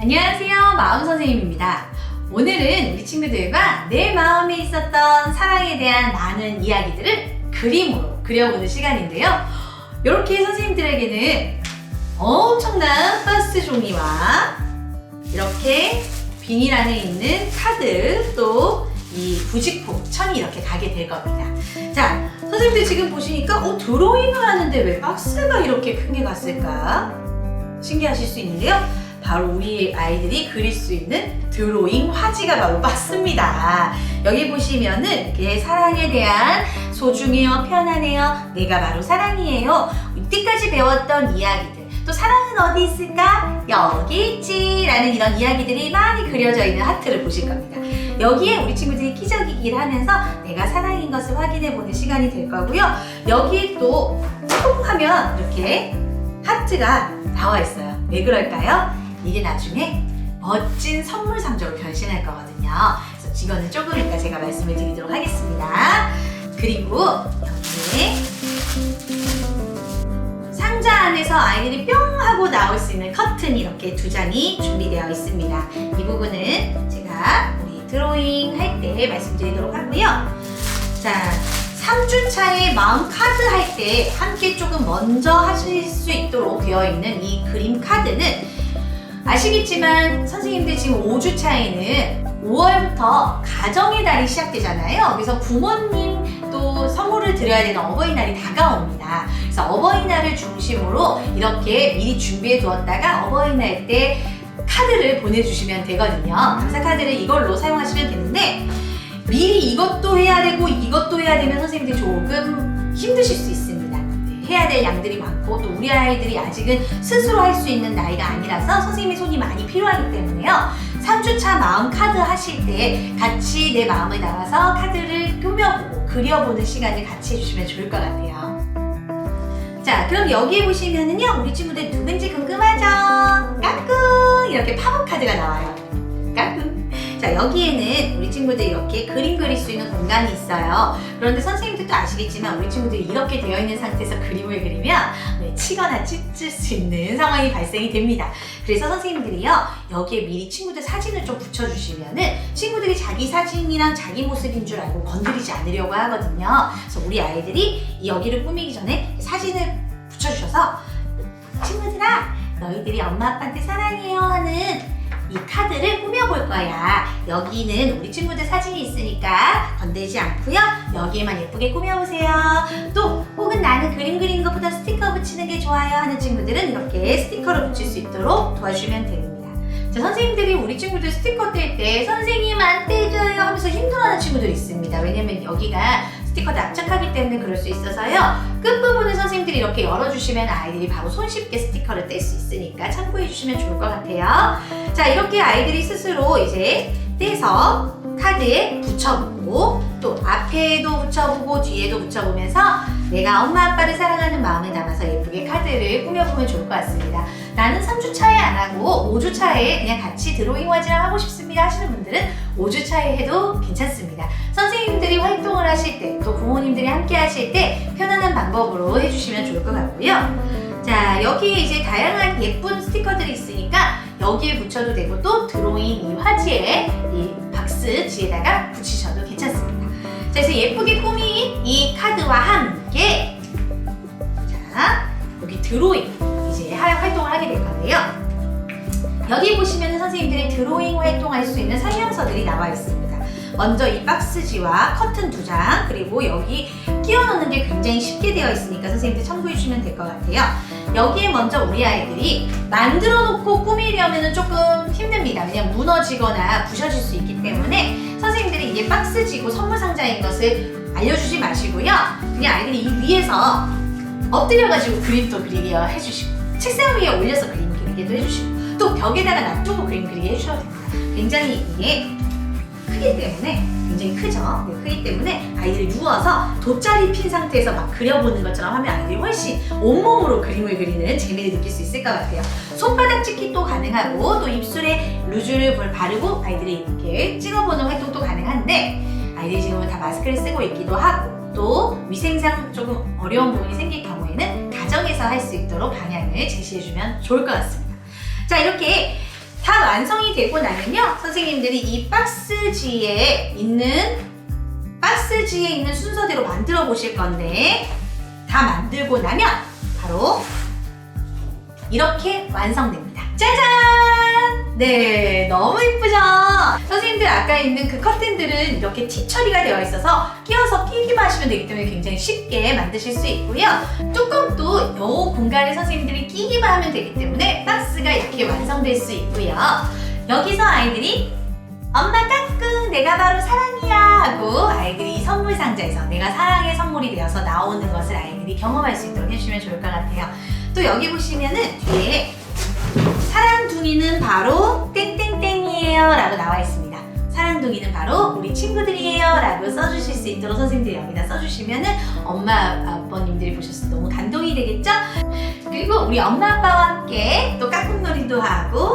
안녕하세요. 마음 선생님입니다. 오늘은 우리 친구들과 내 마음에 있었던 사랑에 대한 많은 이야기들을 그림으로 그려보는 시간인데요. 이렇게 선생님들에게는 엄청난 박스 종이와 이렇게 비닐 안에 있는 카드 또 이 부직포 천이 이렇게 가게 될 겁니다. 자, 선생님들 지금 보시니까 어 드로잉을 하는데 왜 박스가 이렇게 큰 게 갔을까? 신기하실 수 있는데요. 바로 우리 아이들이 그릴 수 있는 드로잉 화지가 바로 박스입니다. 여기 보시면은 이렇게 사랑에 대한 소중해요, 편안해요, 내가 바로 사랑이에요. 이때까지 배웠던 이야기들. 또 사랑은 어디 있을까? 여기 있지. 라는 이런 이야기들이 많이 그려져 있는 하트를 보실 겁니다. 여기에 우리 친구들이 끼적이기를 하면서 내가 사랑인 것을 확인해 보는 시간이 될 거고요. 여기에 또통 하면 이렇게 하트가 나와 있어요. 왜 그럴까요? 이게 나중에 멋진 선물 상자로 변신할 거거든요. 그래서 이거는 조금 이따 제가 말씀을 드리도록 하겠습니다. 그리고 여기에 상자 안에서 아이들이 뿅 하고 나올 수 있는 커튼이 이렇게 두 장이 준비되어 있습니다. 이 부분은 제가 우리 드로잉 할 때 말씀드리도록 하고요. 자, 3주차의 마음 카드 할 때 함께 조금 먼저 하실 수 있도록 되어 있는 이 그림 카드는 아시겠지만 선생님들 지금 5주 차에는 5월부터 가정의 달이 시작되잖아요. 그래서 부모님 또 선물을 드려야 되는 어버이날이 다가옵니다. 그래서 어버이날을 중심으로 이렇게 미리 준비해 두었다가 어버이날 때 카드를 보내주시면 되거든요. 감사 카드를 이걸로 사용하시면 되는데 미리 이것도 해야 되고 이것도 해야 되면 선생님들이 조금 힘드실 수. 네, 해야 될 양들이 많고 또 우리 아이들이 아직은 스스로 할 수 있는 나이가 아니라서 선생님의 손이 많이 필요하기 때문에요. 3주차 마음 카드 하실 때 같이 내 마음을 나가서 카드를 꾸며보고 그려보는 시간을 같이 해주시면 좋을 것 같아요. 자, 그럼 여기에 보시면은요, 우리 친구들 누군지 궁금하죠? 까꿍! 이렇게 팝업 카드가 나와요. 까꿍! 자, 여기에는 우리 친구들 이렇게 그림 그릴 수 있는 공간이 있어요. 그런데 선생님들도 아시겠지만 우리 친구들이 이렇게 되어 있는 상태에서 그림을 그리면 네, 치거나 찢을 수 있는 상황이 발생이 됩니다. 그래서 선생님들이요, 여기에 미리 친구들 사진을 좀 붙여주시면은 친구들이 자기 사진이랑 자기 모습인 줄 알고 건드리지 않으려고 하거든요. 그래서 우리 아이들이 이 여기를 꾸미기 전에 사진을 붙여주셔서 친구들아, 너희들이 엄마 아빠한테 사랑해요 하는 이 카드를 꾸며볼 거야. 여기는 우리 친구들 사진이 있으니까 건들지 않고요. 여기에만 예쁘게 꾸며보세요. 또 혹은 나는 그림 그리는 것보다 스티커 붙이는 게 좋아요 하는 친구들은 이렇게 스티커를 붙일 수 있도록 도와주시면 됩니다. 자, 선생님들이 우리 친구들 스티커 뗄 때 선생님 안 떼줘요 하면서 힘들어하는 친구들이 있습니다. 왜냐면 여기가 스티커 납작하기 때문에 그럴 수 있어서요. 끝부분을 선생님들이 이렇게 열어주시면 아이들이 바로 손쉽게 스티커를 뗄 수 있으니까 참고해 주시면 좋을 것 같아요. 자, 이렇게 아이들이 스스로 이제 떼서 카드에 붙여보고 또 앞에도 붙여보고 뒤에도 붙여보면서 내가 엄마 아빠를 사랑하는 마음을 담아서 예쁘게 카드를 꾸며보면 좋을 것 같습니다. 나는 3주 차에 안 하고 5주 차에 그냥 같이 드로잉 화지랑 하고 싶습니다 하시는 분들은 5주 차에 해도 괜찮습니다. 선생님들이 활동을 하실 때 또 부모님들이 함께 하실 때 편안한 방법으로 해주시면 좋을 것 같고요. 자, 여기에 이제 다양한 예쁜 스티커들이 있으니까 여기에 붙여도 되고 또 드로잉 이 화지에 이 박스 뒤에다가 붙이셔도 괜찮습니다. 자, 그래서 예쁘게 꾸민 이 카드와 함께 자, 여기 드로잉 이제 할 활동을 하게 될 건데요. 여기 보시면 선생님들이 드로잉 활동할 수 있는 설명서들이 나와 있습니다. 먼저 이 박스지와 커튼 두 장, 그리고 여기 끼워 넣는 게 굉장히 쉽게 되어 있으니까 선생님들 참고해 주시면 될 것 같아요. 여기에 먼저 우리 아이들이 만들어 놓고 꾸미려면 조금 힘듭니다. 왜냐면 무너지거나 부셔질 수 있기 때문에 선생님들이 이게 박스지고 선물 상자인 것을 알려주지 마시고요. 그냥 아이들이 이 위에서 엎드려가지고 그림도 그리게 해주시고 책상 위에 올려서 그림 그리게도 해주시고 또 벽에다가 놔두고 그림 그리게 해주셔도 됩니다. 굉장히 이게 크기 때문에 굉장히 크죠. 네, 크기 때문에 아이들이 누워서 돗자리 핀 상태에서 막 그려보는 것처럼 하면 아이들이 훨씬 온몸으로 그림을 그리는 재미를 느낄 수 있을 것 같아요. 손바닥 찍기 또 가능하고 또 입술에 루즈를 볼- 바르고 아이들이 이렇게 찍어보는 활동도 가능한데 아이들이 지금은 다 마스크를 쓰고 있기도 하고 또 위생상 조금 어려운 부분이 생길 경우에는 가정에서 할 수 있도록 방향을 제시해주면 좋을 것 같습니다. 자 이렇게 다 되고 나면요. 선생님들이 이 박스지에 있는 박스지에 있는 순서대로 만들어 보실 건데 다 만들고 나면 바로 이렇게 완성됩니다. 짜잔! 네, 너무 예쁘죠? 선생님들 아까 있는 그 커튼들은 이렇게 티 처리가 되어 있어서 끼워서 끼기만 하시면 되기 때문에 굉장히 쉽게 만드실 수 있고요. 뚜껑도 이 공간에 선생님들이 끼기만 하면 되기 때문에 박스가 이렇게 완성될 수 있고요. 여기서 아이들이 엄마 까꿍 내가 바로 사랑이야 하고 아이들이 이 선물 상자에서 내가 사랑의 선물이 되어서 나오는 것을 아이들이 경험할 수 있도록 해주시면 좋을 것 같아요. 또 여기 보시면은 뒤에 사랑둥이는 바로 땡땡땡이에요 라고 나와 있습니다. 사랑둥이는 바로 우리 친구들이에요 라고 써주실 수 있도록 선생님들이 여기다 써주시면은 엄마 아버님들이 보셨을 때 너무 감동이 되겠죠? 그리고 우리 엄마 아빠와 함께 또 까꿍놀이도 하고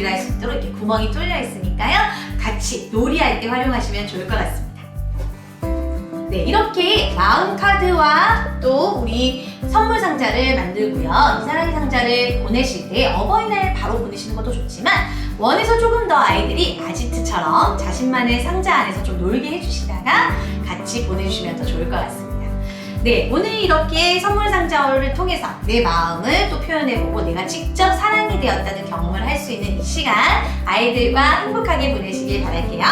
놀이를 할 수 있도록 이렇게 구멍이 뚫려 있으니까요. 같이 놀이할 때 활용하시면 좋을 것 같습니다. 네, 이렇게 마음 카드와 또 우리 선물 상자를 만들고요. 이 사랑의 상자를 보내실 때 어버이날 바로 보내시는 것도 좋지만 원해서 조금 더 아이들이 아지트처럼 자신만의 상자 안에서 좀 놀게 해주시다가 같이 보내주시면 더 좋을 것 같습니다. 네, 오늘 이렇게 선물 상자를 통해서 내 마음을 또 표현해보고 내가 직접 사랑이 되었다는 경험을 할 수 있는 이 시간 아이들과 행복하게 보내시길 바랄게요.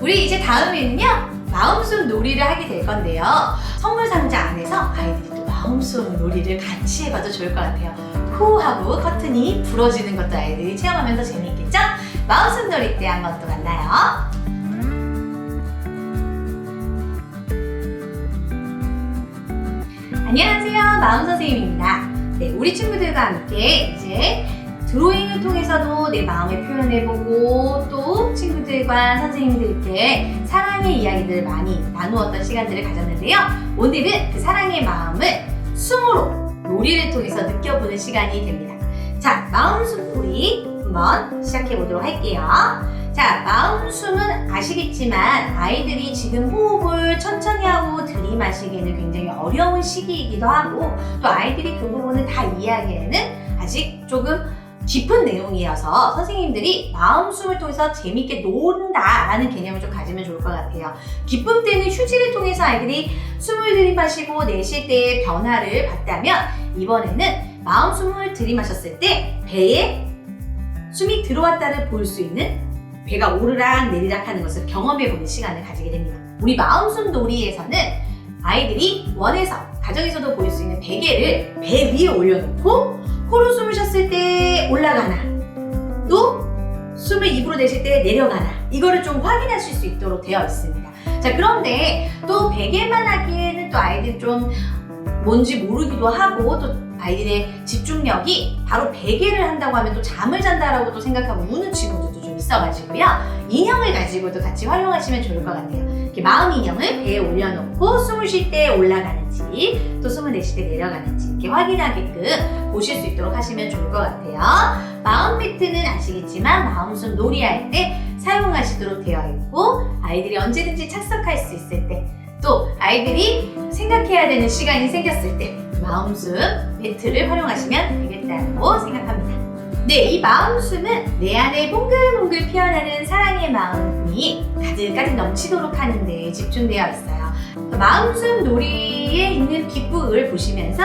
우리 이제 다음에는요, 마음속 놀이를 하게 될 건데요. 선물 상자 안에서 아이들이 또 마음속 놀이를 같이 해봐도 좋을 것 같아요. 후 하고 커튼이 불어지는 것도 아이들이 체험하면서 재미있겠죠? 마음속 놀이 때 한번 또 만나요. 안녕하세요. 마음 선생님입니다. 네, 우리 친구들과 함께 이제 드로잉을 통해서도 내 마음을 표현해보고 또 친구들과 선생님들께 사랑의 이야기들을 많이 나누었던 시간들을 가졌는데요. 오늘은 그 사랑의 마음을 숨으로 놀이를 통해서 느껴보는 시간이 됩니다. 자, 마음 숨놀이 한번 시작해 보도록 할게요. 자, 마음 아시겠지만 아이들이 지금 호흡을 천천히 하고 들이마시기에는 굉장히 어려운 시기이기도 하고 또 아이들이 그 부분을 다 이해하기에는 아직 조금 깊은 내용이어서 선생님들이 마음 숨을 통해서 재밌게 논다라는 개념을 좀 가지면 좋을 것 같아요. 기쁨 때는 휴지를 통해서 아이들이 숨을 들이마시고 내쉴 때의 변화를 봤다면 이번에는 마음 숨을 들이마셨을 때 배에 숨이 들어왔다를 볼 수 있는 배가 오르락 내리락 하는 것을 경험해보는 시간을 가지게 됩니다. 우리 마음숨 놀이에서는 아이들이 원에서 가정에서도 볼 수 있는 베개를 배 위에 올려놓고 코로 숨을 쉬었을 때 올라가나 또 숨을 입으로 내쉴 때 내려가나 이거를 좀 확인하실 수 있도록 되어 있습니다. 자 그런데 또 베개만 하기에는 또 아이들 좀 뭔지 모르기도 하고 또 아이들의 집중력이 바로 베개를 한다고 하면 또 잠을 잔다라고 또 생각하고 우는 친구들도 좀 있어가지고요. 인형을 가지고도 같이 활용하시면 좋을 것 같아요. 이렇게 마음 인형을 배에 올려놓고 숨을 쉴 때 올라가는지 또 숨을 내쉴 때 내려가는지 이렇게 확인하게끔 보실 수 있도록 하시면 좋을 것 같아요. 마음 매트는 아시겠지만 마음숨 놀이할 때 사용하시도록 되어 있고 아이들이 언제든지 착석할 수 있을 때 또 아이들이 생각해야 되는 시간이 생겼을 때 마음숨 매트를 활용하시면 되겠다고 생각합니다. 네, 이 마음숨은 내 안에 몽글몽글 피어나는 사랑의 마음이 가득가득 넘치도록 하는 데 집중되어 있어요. 마음숨 놀이에 있는 뒷부분을 보시면서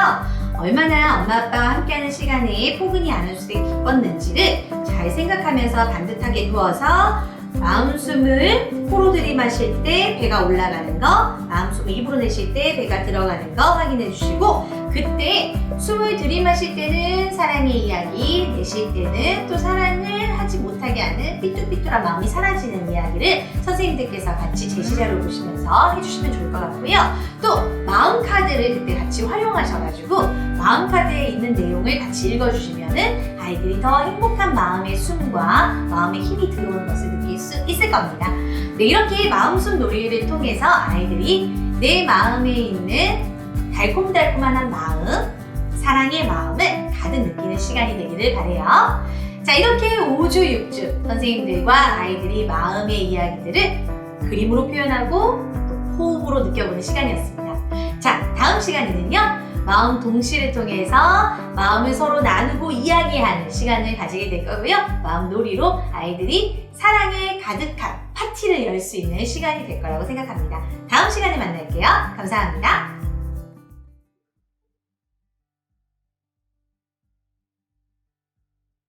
얼마나 엄마 아빠와 함께하는 시간에 포근히 안아줄 때 기뻤는지를 잘 생각하면서 반듯하게 누워서 마음 숨을 코로 들이마실 때 배가 올라가는 거, 마음 숨을 입으로 내쉴 때 배가 들어가는 거 확인해 주시고 그때 숨을 들이마실 때는 사랑의 이야기, 내쉴 때는 또 사랑을 하지 못하게 하는 삐뚤삐뚤한 마음이 사라지는 이야기를 선생님들께서 같이 제시자를 보시면서 해주시면 좋을 것 같고요. 또 마음 카드를 그때 같이 활용하셔가지고 마음 카드에 있는 내용을 같이 읽어주시면은 아이들이 더 행복한 마음의 숨과 마음의 힘이 들어오는 것을 느낄 수 있을 겁니다. 네, 이렇게 마음숨 놀이를 통해서 아이들이 내 마음에 있는 달콤달콤한 마음, 사랑의 마음을 가득 느끼는 시간이 되기를 바래요. 자, 이렇게 5주, 6주 선생님들과 아이들이 마음의 이야기들을 그림으로 표현하고 또 호흡으로 느껴보는 시간이었습니다. 자, 다음 시간에는요. 마음 동시를 통해서 마음을 서로 나누고 이야기하는 시간을 가지게 될 거고요. 마음 놀이로 아이들이 사랑에 가득한 파티를 열 수 있는 시간이 될 거라고 생각합니다. 다음 시간에 만날게요. 감사합니다.